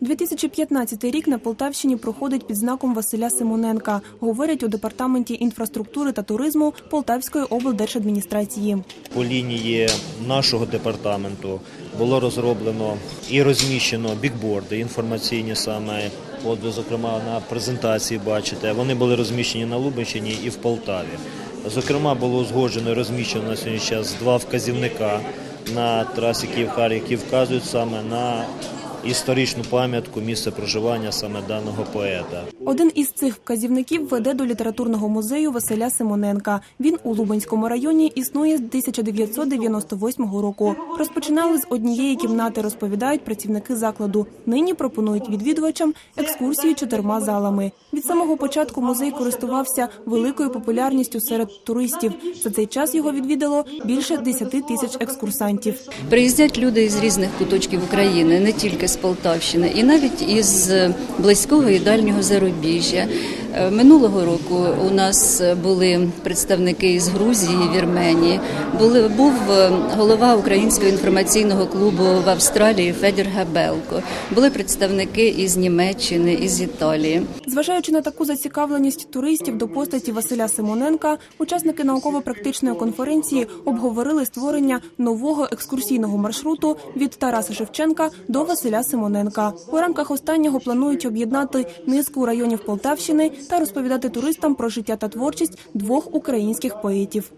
2015 рік на Полтавщині проходить під знаком Василя Симоненка, говорять у департаменті інфраструктури та туризму Полтавської облдержадміністрації. По лінії нашого департаменту було розроблено і розміщено бікборди інформаційні саме. От зокрема, на презентації бачите, вони були розміщені на Лубенщині і в Полтаві. Зокрема, було узгоджено і розміщено на сьогодні час два вказівника на трасі Київ-Харків, які вказують саме на історичну пам'ятку місце проживання саме даного поета. Один із цих вказівників веде до літературного музею Василя Симоненка. Він у Лубенському районі існує з 1998 року. Розпочинали з однієї кімнати, розповідають працівники закладу. Нині пропонують відвідувачам екскурсії чотирма залами. Від самого початку музей користувався великою популярністю серед туристів. За цей час його відвідало більше 10 тисяч екскурсантів. Приїздять люди із різних куточків України, не тільки з Полтавщини, і навіть із близького і дальнього зарубіжжя. Е, Минулого року у нас були представники із Грузії, Вірменії. Були був е, голова українського інформаційного клубу в Австралії Федір Габелко. Були представники із Німеччини, із Італії. Зважаючи на таку зацікавленість туристів до постаті Василя Симоненка, учасники науково-практичної конференції обговорили створення нового екскурсійного маршруту від Тараса Шевченка до Василя Симоненка. У рамках останнього планують об'єднати низку районів Полтавщини та розповідати туристам про життя та творчість двох українських поетів.